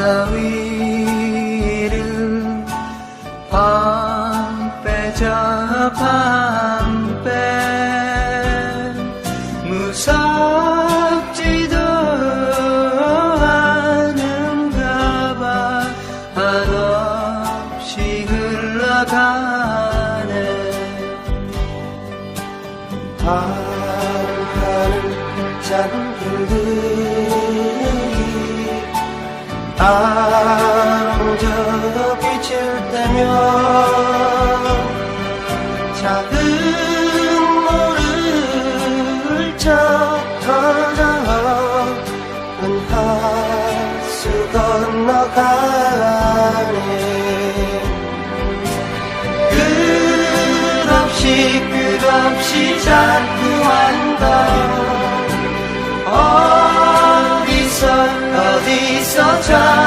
바다 위를 밤빼자 밤빼 무섭지도 않은가 봐 한없이 흘러가네 하늘 잔들들이 아름져 빛을 때며 작은 물을 척터져 은하수 건너가네. 끝없이 끝없이 자꾸 한다. 어디서 어디 서잠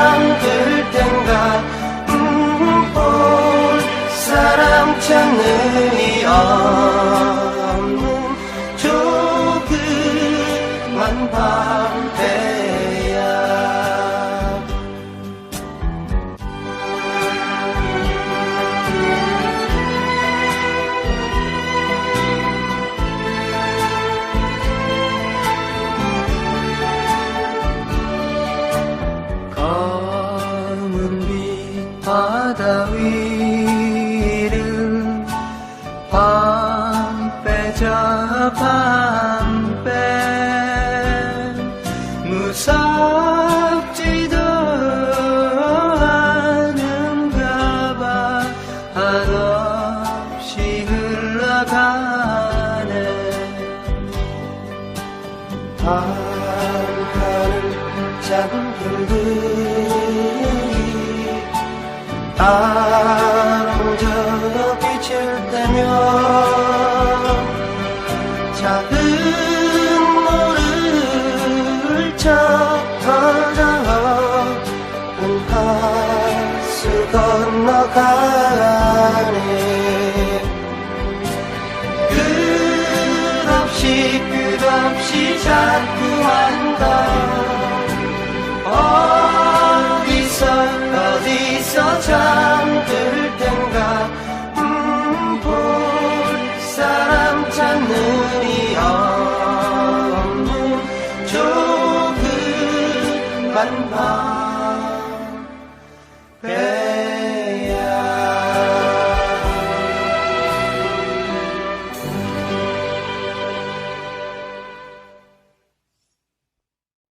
바다 위를 밤빼자 밤빼. 무섭지도 않은가 봐. 한없이 흘러가네. 하늘 잔들들이 아름져 빛을 때며 작은 물을 척터져 은하수 건너가네. 끝없이 끝없이 자꾸 한다